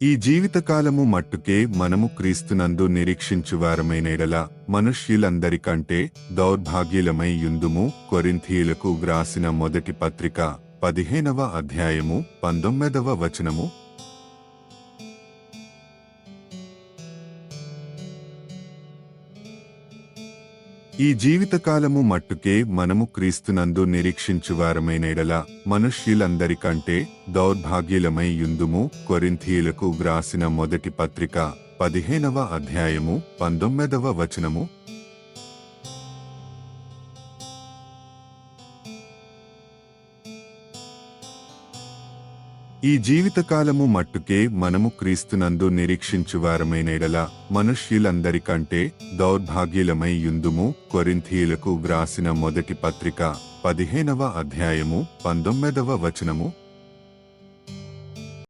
ఈ జీవితకాలము మట్టుకే మనము క్రీస్తునందు నిరీక్షించువారమైనడల మనుష్యులందరికంటే దౌర్భాగ్యులమై యుందుము కొరింథీయులకు వ్రాసిన మొదటి పత్రిక పదిహేనవ అధ్యాయము పంతొమ్మిదవ వచనము ఈ జీవితకాలము మట్టుకే మనము క్రీస్తునందు నిరీక్షించువారమైన ఎడల మనుష్యులందరికంటే దౌర్భాగ్యులమై యుందుము కొరింథీయులకు వ్రాసిన మొదటి పత్రిక పదిహేనవ అధ్యాయము పంతొమ్మిదవ వచనము ఈ జీవితకాలము మట్టుకే మనము క్రీస్తునందు నిరీక్షించువారమైనడల మనుష్యులందరికంటే దౌర్భాగ్యులమై యుందుము కొరింథీయులకు వ్రాసిన మొదటి పత్రిక పదిహేనవ అధ్యాయము పంతొమ్మిదవ వచనము.